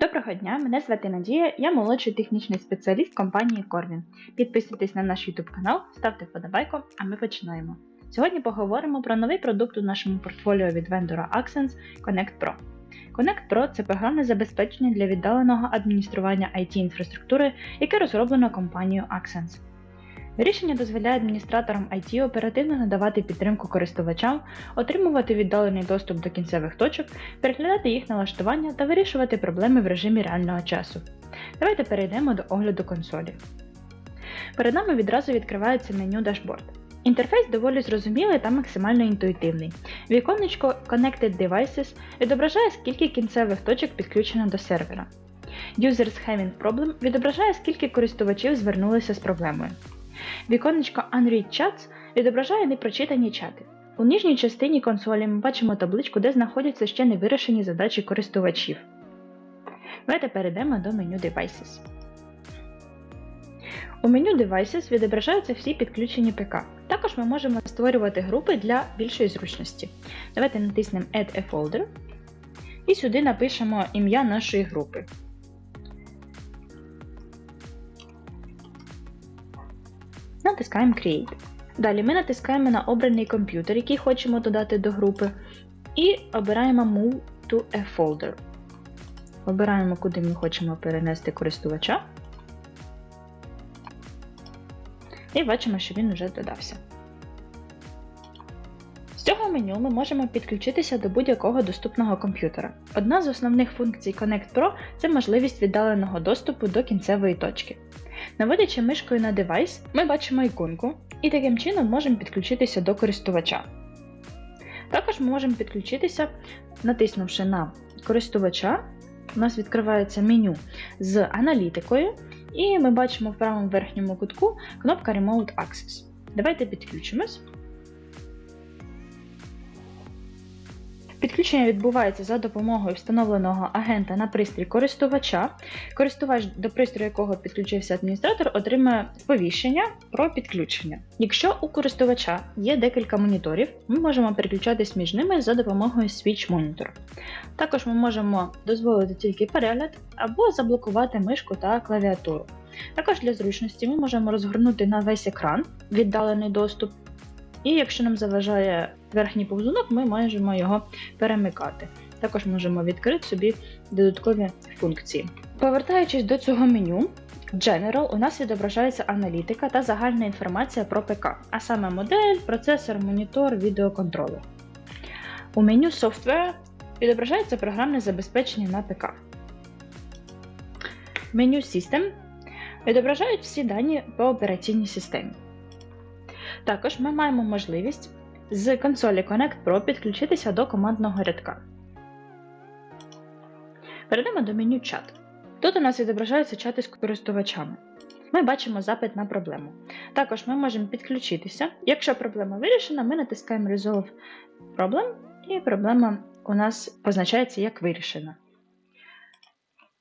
Доброго дня, мене звати Надія, я молодший технічний спеціаліст компанії Корвін. Підписуйтесь на наш YouTube канал, ставте вподобайку, а ми починаємо. Сьогодні поговоримо про новий продукт у нашому портфоліо від вендора Accents Connect Pro. Connect Pro це програмне забезпечення для віддаленого адміністрування IT-інфраструктури, яке розроблено компанією Accents. Рішення дозволяє адміністраторам IT оперативно надавати підтримку користувачам, отримувати віддалений доступ до кінцевих точок, переглядати їх налаштування та вирішувати проблеми в режимі реального часу. Давайте перейдемо до огляду консолі. Перед нами відразу відкривається меню Dashboard. Інтерфейс доволі зрозумілий та максимально інтуїтивний. Віконечко Connected Devices відображає, скільки кінцевих точок підключено до сервера. Users Having Problem відображає, скільки користувачів звернулися з проблемою. Віконечко Unread Chats відображає непрочитані чати. У нижній частині консолі ми бачимо табличку, де знаходяться ще не вирішені задачі користувачів. Давайте перейдемо до меню Devices. У меню Devices відображаються всі підключені ПК. Також ми можемо створювати групи для більшої зручності. Давайте натиснемо Add a Folder і сюди напишемо ім'я нашої групи. Натискаємо Create. Далі ми натискаємо на обраний комп'ютер, який хочемо додати до групи, і обираємо Move to a Folder. Обираємо, куди ми хочемо перенести користувача. І бачимо, що він вже додався. З цього меню ми можемо підключитися до будь-якого доступного комп'ютера. Одна з основних функцій Connect Pro це можливість віддаленого доступу до кінцевої точки. Наводячи мишкою на девайс, ми бачимо іконку і таким чином можемо підключитися до користувача. Також ми можемо підключитися, натиснувши на користувача, у нас відкривається меню з аналітикою, і ми бачимо в правому верхньому кутку кнопка Remote Access. Давайте підключимось. Підключення відбувається за допомогою встановленого агента на пристрій користувача. Користувач, до пристрою якого підключився адміністратор, отримає сповіщення про підключення. Якщо у користувача є декілька моніторів, ми можемо переключатись між ними за допомогою Switch Monitor. Також ми можемо дозволити тільки перегляд або заблокувати мишку та клавіатуру. Також для зручності ми можемо розгорнути на весь екран віддалений доступ. І якщо нам заважає верхній повзунок, ми можемо його перемикати. Також можемо відкрити собі додаткові функції. Повертаючись до цього меню, General у нас відображається аналітика та загальна інформація про ПК, а саме модель, процесор, монітор, відеоконтролер. У меню Software відображається програмне забезпечення на ПК. Меню System відображають всі дані по операційній системі. Також ми маємо можливість з консолі Connect Pro підключитися до командного рядка. Перейдемо до меню чат. Тут у нас відображаються чати з користувачами. Ми бачимо запит на проблему. Також ми можемо підключитися. Якщо проблема вирішена, ми натискаємо Resolve Problem, і проблема у нас позначається як вирішена.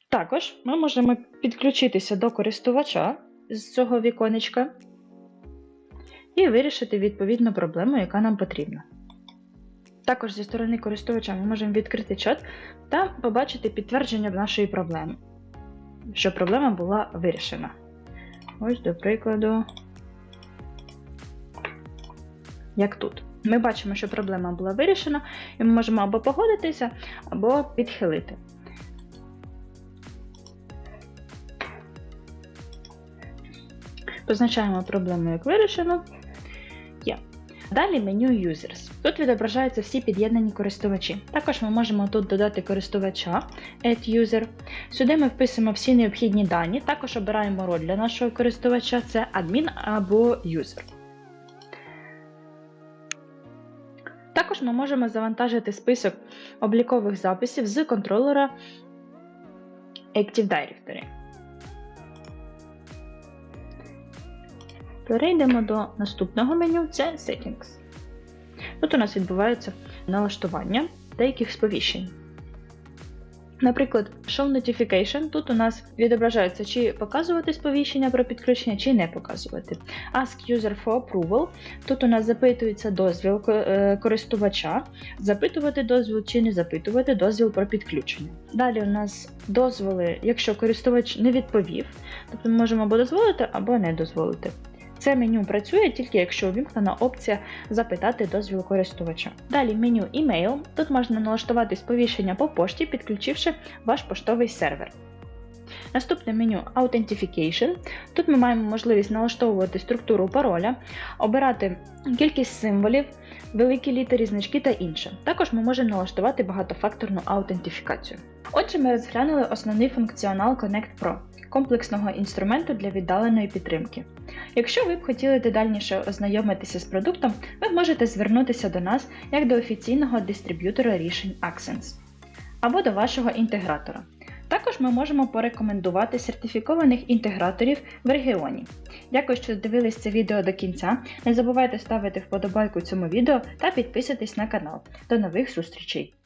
Також ми можемо підключитися до користувача з цього віконечка і вирішити відповідну проблему, яка нам потрібна. Також зі сторони користувача ми можемо відкрити чат та побачити підтвердження нашої проблеми, що проблема була вирішена. Ось, до прикладу, як тут. Ми бачимо, що проблема була вирішена, і ми можемо або погодитися, або підхилити. Позначаємо проблему як вирішено. Є. Далі меню Users. Тут відображаються всі під'єднані користувачі. Також ми можемо тут додати користувача Add User. Сюди ми вписуємо всі необхідні дані, також обираємо роль для нашого користувача це адмін або юзер. Також ми можемо завантажити список облікових записів з контролера Active Directory. Перейдемо до наступного меню це Settings. Тут у нас відбувається налаштування деяких сповіщень. Наприклад, Show Notification. Тут у нас відображається, чи показувати сповіщення про підключення, чи не показувати. Ask User for Approval. Тут у нас запитується дозвіл е, користувача, запитувати дозвіл чи не запитувати дозвіл про підключення. Далі у нас дозволи, якщо користувач не відповів, тобто ми можемо або дозволити, або не дозволити. Це меню працює тільки якщо увімкнена опція запитати дозвіл користувача. Далі меню Email. Тут можна налаштувати сповіщення по пошті, підключивши ваш поштовий сервер. Наступне меню Authentification. Тут ми маємо можливість налаштовувати структуру пароля, обирати кількість символів, великі літери, значки та інше. Також ми можемо налаштувати багатофакторну аутентифікацію. Отже, ми розглянули основний функціонал Connect Pro комплексного інструменту для віддаленої підтримки. Якщо ви б хотіли детальніше ознайомитися з продуктом, ви можете звернутися до нас як до офіційного дистриб'ютора рішень Accents або до вашого інтегратора. Також ми можемо порекомендувати сертифікованих інтеграторів в регіоні. Дякую, що дивились це відео до кінця. Не забувайте ставити вподобайку цьому відео та підписатись на канал. До нових зустрічей!